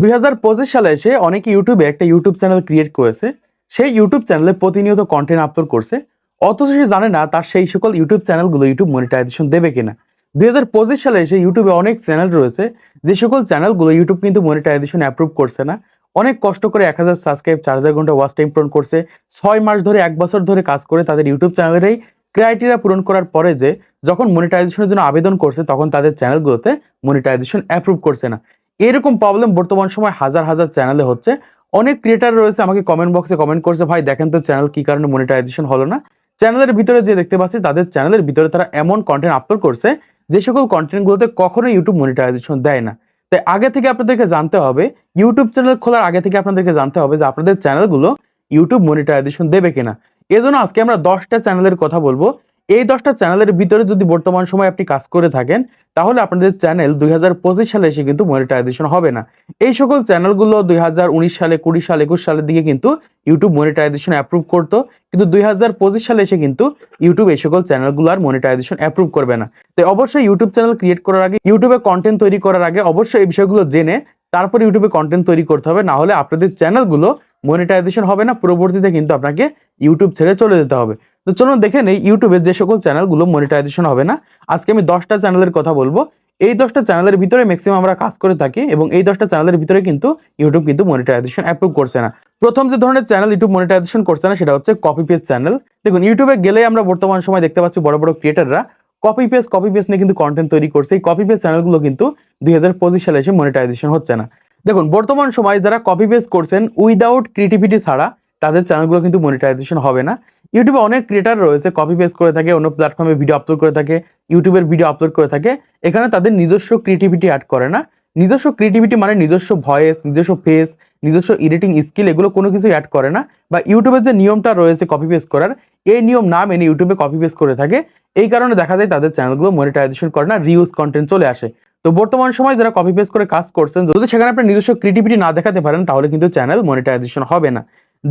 দুই হাজার পঁচিশ সালে এসে অনেকে ইউটিউবে একটা ইউটিউব চ্যানেল ক্রিয়েট করেছে। সেই ইউটিউব চ্যানেলে প্রতিনিয়ত কন্টেন্ট আপলোড করছে। অথচ সে জানে না তার সেই সকল ইউটিউব চ্যানেলগুলো ইউটিউব মনিটাইজেশন দেবে কিনা। দুই হাজার পঁচিশ সালে এসে ইউটিউবে অনেক চ্যানেল রয়েছে। যে সকল চ্যানেলগুলো ইউটিউব কিন্তু মনিটাইজেশন অ্যাপ্রুভ করছে না। অনেক কষ্ট করে এক হাজার সাবস্ক্রাইব চার হাজার ঘণ্টা ওয়াচ টাইম পূরণ করছে। ছয় মাস ধরে, এক বছর ধরে কাজ করে তাদের ইউটিউব চ্যানেলেরই ক্রাইটেরিয়া পূরণ করার পরে যে, যখন মনিটাইজেশনের জন্য আবেদন করছে, তখন তাদের চ্যানেলগুলোতে মনিটাইজেশন অ্যাপ্রুভ করছে না। এরকম প্রবলেম বর্তমান সময় হাজার হাজার চ্যানেলে হচ্ছে। অনেক ক্রিয়েটার রয়েছে, আমাকে কমেন্ট বক্সে কমেন্ট করছে, ভাই, দেখেন তো চ্যানেল কি কারণে মনিটাইজেশন হলো না? চ্যানেলের ভিতরে যে দেখতে পাচ্ছি, তাদের চ্যানেলের ভিতরে তারা এমন কন্টেন্ট আপলোড করছে, যে সকল কন্টেন্টগুলোতে কখনোই ইউটিউব মনিটাইজেশন দেয় না। তাই আগে থেকে আপনাদেরকে জানতে হবে ইউটিউব চ্যানেল খোলার আগে থেকে আপনাদেরকে জানতে হবে যে আপনাদের চ্যানেলগুলো ইউটিউব মনিটাইজেশন দেবে কিনা। এজন্য আজকে আমরা দশটা চ্যানেলের কথা বলব। এই দশটা চ্যানেলের ভিতরে যদি বর্তমান সময় আপনি কাজ করে থাকেন, তাহলে আপনাদের চ্যানেল দুই হাজার পঁচিশ সালে এসে কিন্তু মনিটাইজেশন হবে না। এই সকল চ্যানেলগুলো দুই হাজার উনিশ সালে, কুড়ি সাল, একুশ সালের দিকে কিন্তু ইউটিউব মনিটাইজেশন অ্যাপ্রুভ করতো। কিন্তু দুই হাজার পঁচিশ সালে এসে কিন্তু ইউটিউব এই সকল চ্যানেলগুলো আর মনিটাইজেশন অ্যাপ্রুভ করবে না। তো অবশ্যই ইউটিউব চ্যানেল ক্রিয়েট করার আগে ইউটিউবে কন্টেন্ট তৈরি করার আগে অবশ্যই এই বিষয়গুলো জেনে তারপর ইউটিউবে কন্টেন্ট তৈরি করতে হবে। না হলে আপনাদের চ্যানেলগুলো মনিটাইজেশন হবে না, পরবর্তীতে কিন্তু আপনাকে ইউটিউব ছেড়ে চলে যেতে হবে। তো চলুন দেখে নেই, ইউটিউবে যে সকল চ্যানেলগুলো মনিটাইজেশন হবে না, আজকে আমি দশটা চ্যানেলের কথা বলব। এই দশটা চ্যানেলের ভিতরে ম্যাক্সিমাম আমরা কাজ করে থাকি এবং এই দশটা চ্যানেলের ভিতরে কিন্তু ইউটিউব কিন্তু মনিটাইজেশন অ্যাপ্রুভ করছে না। প্রথম যে ধরনের চ্যানেল ইউটিউব মনিটাইজেশন করছে না, সেটা হচ্ছে কপি পেজ চ্যানেল। দেখুন, ইউটিউবে গেলে আমরা বর্তমান সময় দেখতে পাচ্ছি বড় বড় ক্রিয়েটাররা কপি পেজ কপি পেজ নিয়ে কিন্তু কন্টেন্ট তৈরি করছে। এই কপি পেজ চ্যানেলগুলো কিন্তু দুই হাজার পঁচিশ সালে এসে মনিটাইজেশন হচ্ছে না। দেখুন, বর্তমান সময় যারা কপি পেজ করছেন উইদাউট ক্রিয়েটিভিটি ছাড়া তাদের চ্যানেলগুলো কিন্তু মনিটাইজেশন হবে না। ইউটিউবে অনেক ক্রিয়েটার রয়েছে কপি পেজ করে থাকে, অন্য প্ল্যাটফর্মে ভিডিও আপলোড করে থাকে ইউটিউবের ভিডিও আপলোড করে থাকে। এখানে তাদের নিজস্ব ক্রিয়েটিভিটি অ্যাড করে না। নিজস্ব ক্রিয়েটিভিটি মানে নিজস্ব ভয়েস নিজস্ব ফেস নিজস্ব এডিটিং স্কিল এগুলো কোনো কিছু অ্যাড করে না। বা ইউটিউবের যে নিয়মটা রয়েছে কপি পেজ করার, এই নিয়ম না মেনে ইউটিউবে কপি পেজ করে থাকে। এই কারণে দেখা যায় তাদের চ্যানেলগুলো মনিটাইজেশন করে না রিউজ কন্টেন্ট চলে আসে। তো বর্তমান সময় যারা কপি পেজ করে কাজ করছেন, যদি সেখানে আপনি নিজস্ব ক্রিয়েটিভিটি না দেখাতে পারেন, তাহলে কিন্তু চ্যানেল মনিটাইজেশন হবে না।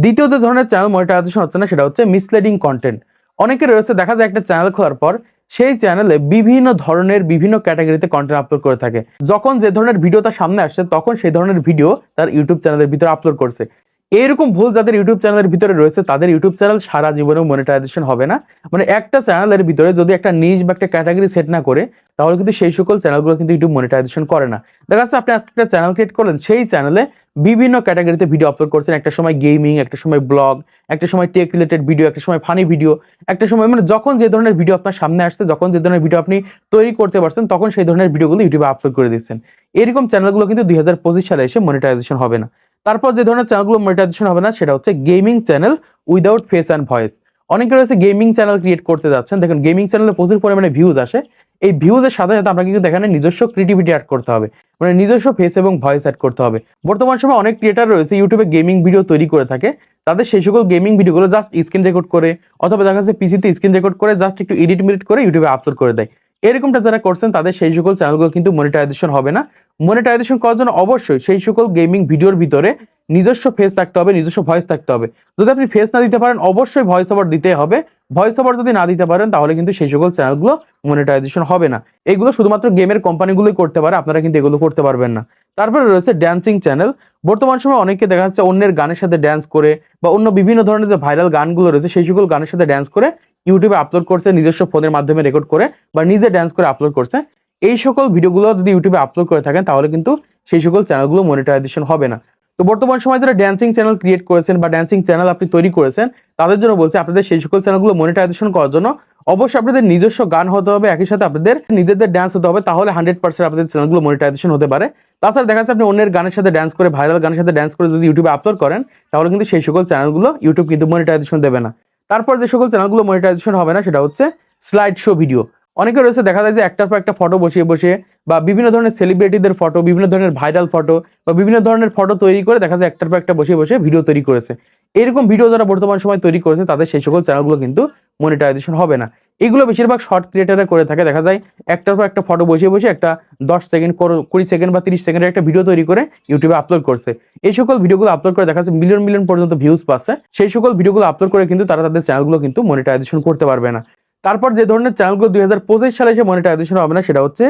দ্বিতীয় যে ধরনের চ্যানেল মনিটাইজেশন হচ্ছে না, সেটা হচ্ছে মিসলেডিং কন্টেন্ট অনেকে রয়েছে, দেখা যায় একটা চ্যানেল খোলার পর, সেই চ্যানেলে বিভিন্ন ধরনের, বিভিন্ন ক্যাটাগরিতে কন্টেন্ট আপলোড করে থাকে। যখন যে ধরনের ভিডিও তার সামনে আসছে, তখন সেই ধরনের ভিডিও তার ইউটিউব চ্যানেলের ভিতরে আপলোড করছে। এইরকম ভুল যাদের ইউটিউব চ্যানেলের ভিতরে রয়েছে, তাদের ইউটিউব চ্যানেল সারা জীবনেও মনিটাইজেশন হবে না। মানে একটা চ্যানেলের ভিতরে যদি একটা নিজ বা একটা ক্যাটাগরি সেট না করে, তাহলে কিন্তু সেই সকল চ্যানেলগুলো কিন্তু ইউটিউব মনিটাইজেশন করে না। দেখা যাচ্ছে আপনি আজকে একটা চ্যানেল ক্রিয়েট করলেন, সেই চ্যানেলে বিভিন্ন ক্যাটাগরিতে ভিডিও আপলোড করছেন। একটা সময় গেমিং একটা সময় ব্লগ একটা সময় টেক রিলেটেড ভিডিও একটা সময় ফানি ভিডিও একটা সময় মানে যখন যে ধরনের ভিডিও আপনার সামনে আসছে, যখন যে ধরনের ভিডিও আপনি তৈরি করতে পারছেন, তখন সেই ধরনের ভিডিওগুলো ইউটিউবে আপলোড করে দিচ্ছেন। এরকম চ্যানেলগুলো কিন্তু দুই হাজার পঁচিশ সালে এসে মনিটাইজেশন হবে না। তারপর যে ধরনের চ্যানেলগুলো মনিটাইজেশন হবে না, সেটা হচ্ছে gaming channel without face and voice অনেকে রয়েছে গেমিং চ্যানেল ক্রিয়েট করতে যাচ্ছেন। দেখুন গেমিং চ্যানেলে প্রচুর পরিমাণে ভিউজ আসে। এই ভিউজের সাথে সাথে আমরা কিন্তু এখানে নিজস্ব ক্রিয়েটিভিটি অ্যাড করতে হবে। মানে নিজস্ব ফেস এবং ভয়েস অ্যাড করতে হবে। বর্তমান সময় অনেক ক্রিয়েটার রয়েছে ইউটিউবে গেমিং ভিডিও তৈরি করে থাকে। তাদের সেই সকল গেমিং ভিডিওগুলো জাস্ট স্ক্রিন রেকর্ড করে, অথবা দেখা যাচ্ছে পিসিতে স্ক্রিন রেকর্ড করে জাস্ট একটু এডিট মিডিট করে ইউটিউবে আপলোড করে দেয়। এরকমটা যারা করছেন, তাদের সেই সকল চ্যানেলগুলো কিন্তু মনিটাইজেশন হবে না। মনিটাইজেশন করার জন্য অবশ্যই সেই সকল গেমিং ভিডিওর ভিতরে নিজস্ব ফেস থাকতে হবে, নিজস্ব ভয়েস থাকতে হবে। যদি আপনি ফেস না দিতে পারেন, অবশ্যই ভয়েস ওভার দিতে হবে। ভয়েস ওভার যদি না দিতে পারেন, তাহলে কিন্তু সেই সকল চ্যানেলগুলো মনিটাইজেশন হবে না। এগুলো শুধুমাত্র গেমের কোম্পানিগুলোই করতে পারে, আপনারা কিন্তু এগুলো করতে পারবেন না। তারপরে রয়েছে ড্যান্সিং চ্যানেল বর্তমান সময় অনেকে দেখা যাচ্ছে অন্যের গানের সাথে ড্যান্স করে বা অন্য বিভিন্ন ধরনের যে ভাইরাল গানগুলো রয়েছে, সেই সকল গানের সাথে ড্যান্স করে ইউটিউবে আপলোড করছে, নিজস্ব ফোনের মাধ্যমে রেকর্ড করে বা নিজে ড্যান্স করে আপলোড করছে, এই সকল ভিডিওগুলো যদি ইউটিউবে আপলোড করে থাকেন, তাহলে কিন্তু সেই সকল চ্যানেলগুলো মনিটাইজেশন হবে না। তো বর্তমান সময় যারা ড্যান্সিং চ্যানেল ক্রিয়েট করেছেন বা ড্যান্সিং চ্যানেল আপনি তৈরি করেছেন, তাদের জন্য বলছে আপনাদের সেই সকল চ্যানেলগুলো মনিটাইজেশন করার জন্য অবশ্যই আপনাদের নিজস্ব গান হতে হবে, একই সাথে আপনাদের নিজেদের ড্যান্স হতে হবে, তাহলে হান্ড্রেড পার্সেন্ট আপনাদের চ্যানেলগুলো মনিটাইজেশন হতে পারে। তাছাড়া দেখা যাচ্ছে আপনি অন্যের গানের সাথে ড্যান্স করে ভাইরাল গানের সাথে ড্যান্স করে যদি ইউটিউবে আপলোড করেন, তাহলে কিন্তু সেই সকল চ্যানেলগুলো ইউটিউব কিন্তু মনিটাইজেশন দেবে না। তারপর যে সকল চ্যানেলগুলো মনিটাইজেশন হবে না, সেটা হচ্ছে স্লাইড শো ভিডিও অনেকে রয়েছে, দেখা যায় যে একটার পর একটা ফটো বসিয়ে বসে বা বিভিন্ন ধরনের সেলিব্রিটিদের ফটো বিভিন্ন ধরনের ভাইরাল ফটো বা বিভিন্ন ধরনের ফটো তৈরি করে দেখা যায় একটার পর একটা বসিয়ে বসে ভিডিও তৈরি করেছে। এরকম ভিডিও যারা বর্তমান সময় তৈরি করেছে, তাদের সেই সকল চ্যানেলগুলো কিন্তু মনিটাইজেশন হবে না। এগুলো বেশিরভাগ শর্ট ক্রিয়েটাররা করে থাকে। দেখা যায় একটার পর একটা ফটো বসিয়ে বসে একটা দশ সেকেন্ড কুড়ি সেকেন্ড বা তিরিশ সেকেন্ডের একটা ভিডিও তৈরি করে ইউটিউবে আপলোড করছে। এই সকল ভিডিওগুলো আপলোড করে দেখা যাচ্ছে মিলিয়ন মিলিয়ন পর্যন্ত ভিউজ পাচ্ছে। সেই সকল ভিডিওগুলো আপলোড করে কিন্তু তারা তাদের চ্যানেলগুলো কিন্তু মনিটাইজেশন করতে পারবে না। তারপর যে ধরনের চ্যানেলগুলো দুই হাজার পঁচিশ সালে এসে মনিটাইজেশন হবে না, সেটা হচ্ছে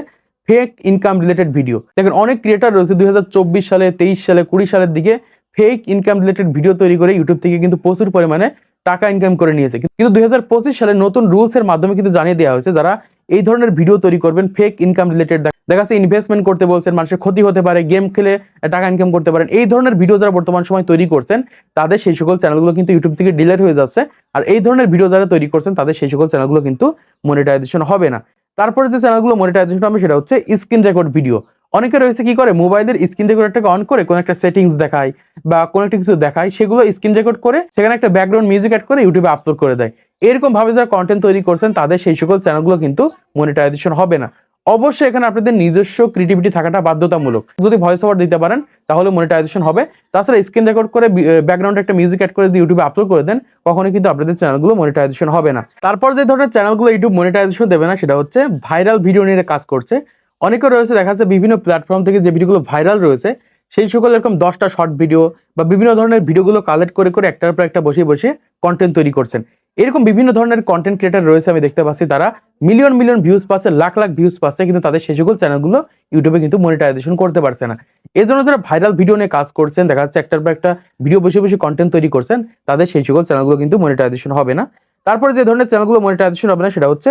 ফেক ইনকাম রিলেটেড ভিডিও দেখেন অনেক ক্রিয়েটার রয়েছে দুই হাজার চব্বিশ সালে, তেইশ সালে, কুড়ি সালের দিকে ফেক ইনকাম রিলেটেড ভিডিও তৈরি করে ইউটিউব থেকে কিন্তু প্রচুর পরিমাণে টাকা ইনকাম করে নিয়েছে। কিন্তু দুই হাজার পঁচিশ সালে নতুন রুলস এর মাধ্যমে কিন্তু জানিয়ে দেওয়া হয়েছে যারা এই ধরনের ভিডিও তৈরি করবেন ফেক ইনকাম রিলেটেড দেখা ইনভেস্টমেন্ট করতে বলছেন, মানুষের ক্ষতি হতে পারে গেম খেলে টাকা ইনকাম করতে পারেন। এই ধরনের ভিডিও যারা বর্তমান সময় তৈরি করছেন, তাদের সেই সকল চ্যানেলগুলো কিন্তু ইউটিউব থেকে ডিলেট হয়ে যাচ্ছে। আর এই ধরনের ভিডিও যারা তৈরি করছেন, তাদের সেই সকল চ্যানেলগুলো কিন্তু মনিটাইজেশন হবে না। তারপরে যে চ্যানেলগুলো মনিটাইজেশন হবে, সেটা হচ্ছে স্ক্রিন রেকর্ড ভিডিও অনেকে রয়েছে কি করে? মোবাইলের স্ক্রিন রেকর্ডটাকে অন করে কোনো একটা সেটিংস দেখায় বা কোনো একটা কিছু দেখায়, সেগুলো স্ক্রিন রেকর্ড করে সেখানে একটা ব্যাকগ্রাউন্ড মিউজিক অ্যাড করে ইউটিউবে আপলোড করে দেয়। এরকম ভাবে যারা কন্টেন্ট তৈরি করছেন, তাদের সেই সকল চ্যানেলগুলো কিন্তু মনিটাইজেশন হবে না। অবশ্যই এখানে আপনাদের নিজস্ব ক্রিয়েটিভিটি থাকাটা বাধ্যতামূলক। যদি ভয়েস ওভার দিতে পারেন, তাহলে মনিটাইজেশন হবে। তাছাড়া স্ক্রিন রেকর্ড করে ব্যাকগ্রাউন্ডে একটা মিউজিক অ্যাড করে দিয়ে ইউটিউবে আপলোড করে দেন, কখনোই কিন্তু আপনাদের চ্যানেলগুলো মনিটাইজেশন হবে না। তারপর যে ধরনের চ্যানেলগুলো ইউটিউব মনিটাইজেশন দেবে না, সেটা হচ্ছে ভাইরাল ভিডিও নিয়ে কাজ করছে। অনেকে রয়েছে, দেখা যাচ্ছে বিভিন্ন প্ল্যাটফর্ম থেকে যে ভিডিওগুলো ভাইরাল রয়েছে, সেই সকল এরকম দশটা শর্ট ভিডিও বা বিভিন্ন ধরনের ভিডিওগুলো কালেক্ট করে করে একটার পর একটা বসে বসে কন্টেন্ট তৈরি করছেন। এরকম বিভিন্ন ধরনের কন্টেন্ট ক্রিয়েটার রয়েছে, আমি দেখতে পাচ্ছি তারা মিলিয়ন মিলিয়ন ভিউজ পাচ্ছে, লাখ লাখ ভিউজ পাচ্ছে, কিন্তু তাদের সেই সকল চ্যানেলগুলো ইউটিউবে কিন্তু মনিটাইজেশন করতে পারছে না। এই জন্য যারা ভাইরাল ভিডিও নিয়ে কাজ করছেন, দেখা যাচ্ছে একটার পর একটা ভিডিও বসে বসে কন্টেন্ট তৈরি করছেন, তাদের সেই সকল চ্যানেলগুলো কিন্তু মনিটাইজেশন হবে না। তারপরে যে ধরনের চ্যানেলগুলো মনিটাইজেশন হবে না, সেটা হচ্ছে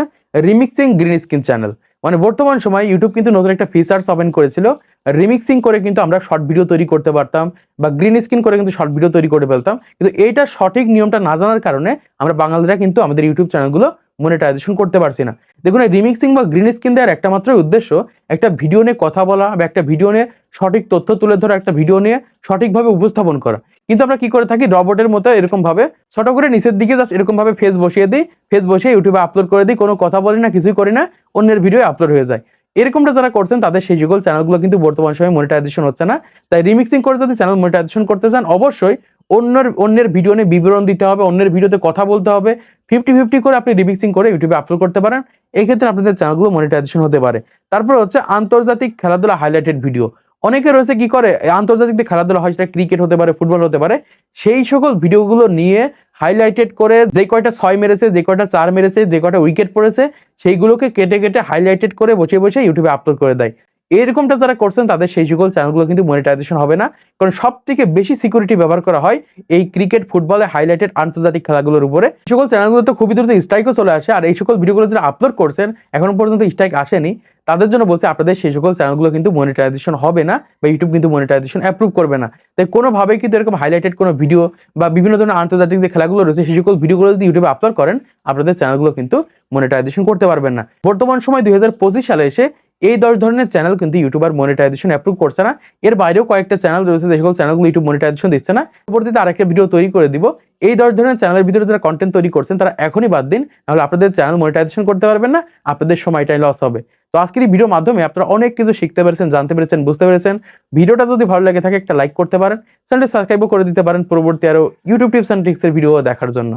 রিমিক্সিং গ্রিন স্ক্রিন চ্যানেল মানে বর্তমান সময় ইউটিউব কিন্তু নতুন একটা ফিচার্স ওপেন করেছিল। রিমিক্সিং করে কিন্তু আমরা শর্ট ভিডিও তৈরি করতে পারতাম বা গ্রিন স্ক্রিন করে কিন্তু শর্ট ভিডিও তৈরি করে ফেলতাম। কিন্তু এইটা সঠিক নিয়মটা না জানার কারণে আমরা বাঙালিরা কিন্তু আমাদের ইউটিউব চ্যানেলগুলো মনিটাইজেশন করতে পারছি না। দেখুন, এই রিমিক্সিং বা গ্রিন স্ক্রিন দেওয়ার একটা মাত্র উদ্দেশ্য একটা ভিডিও নিয়ে কথা বলা বা একটা ভিডিও নিয়ে সঠিক তথ্য তুলে ধরা একটা ভিডিও নিয়ে সঠিকভাবে উপস্থাপন করা। কিন্তু আমরা কি করে থাকি? রবটের মতো এরকম ভাবে ছোট করে নিচের দিকে জাস্ট এরকম ভাবে ফেস বসিয়ে দিই। ফেস বসিয়ে ইউটিউবে আপলোড করে দিই। কোনো কথা বলি না, কিছুই করি না, অন্যের ভিডিও আপলোড হয়ে যায়। এরকমটা যারা করছেন, তাদের সেই যুগল চ্যানেলগুলো কিন্তু বর্তমান সময়ে মনিটাইজেশন হচ্ছে না। তাই রিমিক্সিং করে যদি চ্যানেল মনিটাইজেশন করতে চান, অবশ্যই অন্যের অন্যের ভিডিও নিয়ে বিবরণ দিতে হবে, অন্যের ভিডিওতে কথা বলতে হবে। ফিফটি ফিফটি করে আপনি রিমিক্সিং করে ইউটিউবে আপলোড করতে পারেন। এক্ষেত্রে আপনাদের চ্যানেলগুলো মনিটাইজেশন হতে পারে। তারপর হচ্ছে আন্তর্জাতিক খেলাধুলা হাইলাইটেড ভিডিও অনেকে রয়েছে কি করে আন্তর্জাতিক খেলাধুলা হয়, সেটা ক্রিকেট হতে পারে ফুটবল হতে পারে, সেই সকল ভিডিওগুলো নিয়ে হাইলাইটেড করে যে কয়টা ছয় মেরেছে, যে কয়টা চার মেরেছে, যে কয়টা উইকেট পড়েছে, সেইগুলোকে কেটে কেটে হাইলাইটেড করে বসে বসে ইউটিউবে আপলোড করে দেয়। এরকমটা যারা করছেন, তাদের সেই সকল চ্যানেলগুলো কিন্তু মনিটাইজেশন হবে না। কারণ সব থেকে বেশি সিকিউরিটি ব্যবহার করা হয় এই ক্রিকেট ফুটবলে হাইলাইটেড আন্তর্জাতিক খেলাগুলোর উপরে। সকল চ্যানেলগুলো তো খুবই দ্রুত স্ট্রাইকও চলে আসে, আর এই সকল ভিডিওগুলো যারা আপলোড করছেন, এখনও পর্যন্ত স্ট্রাইক আসেনি, তাদের জন্য বলছে আপনাদের সেই সকল চ্যানেলগুলো কিন্তু মনিটাইজেশন হবে না বা ইউটিউব কিন্তু মনিটাইজেশন অ্যাপ্রুভ করবে না। তাই কোনোভাবেই কিন্তু এরকম হাইলাইটেড কোনো ভিডিও বা বিভিন্ন ধরনের আন্তর্জাতিক যে খেলাগুলো রয়েছে, সেই সকল ভিডিওগুলো যদি ইউটিউবে আপলোড করেন, আপনাদের চ্যানেলগুলো কিন্তু মনিটাইজেশন করতে পারবেন না। বর্তমান সময় দুই হাজার পঁচিশ সালে এসে এই দশ ধরনের চ্যানেল কিন্তু ইউটিউবার মনিটাইজেশন অ্যাপ্রুভ করছে না। এর বাইরেও কয়েকটা চ্যানেল রয়েছে, যে সকল চ্যানেলগুলো ইউটিউব মনিটাইজেশন দিচ্ছে না। পরবর্তীতে আরেকটা ভিডিও তৈরি করে দিব। এই দশ ধরনের চ্যানেলের ভিতরে যারা কন্টেন্ট তৈরি করছেন, তারা এখনই বাদ দিন, নাহলে আপনাদের চ্যানেল মনিটাইজেশন করতে পারবেন না, আপনাদের সময়টাই লস হবে। তো আজকের এই ভিডিওর মাধ্যমে আপনারা অনেক কিছু শিখতে পেরেছেন, জানতে পেরেছেন, বুঝতে পেরেছেন। ভিডিওটা যদি ভালো লাগে থাকে, একটা লাইক করতে পারেন। চ্যানেলটি সাবস্ক্রাইবও করে দিতে পারেন, পরবর্তী আরও ইউটিউব টিপস অ্যান্ড ট্রিক্সের ভিডিও দেখার জন্য।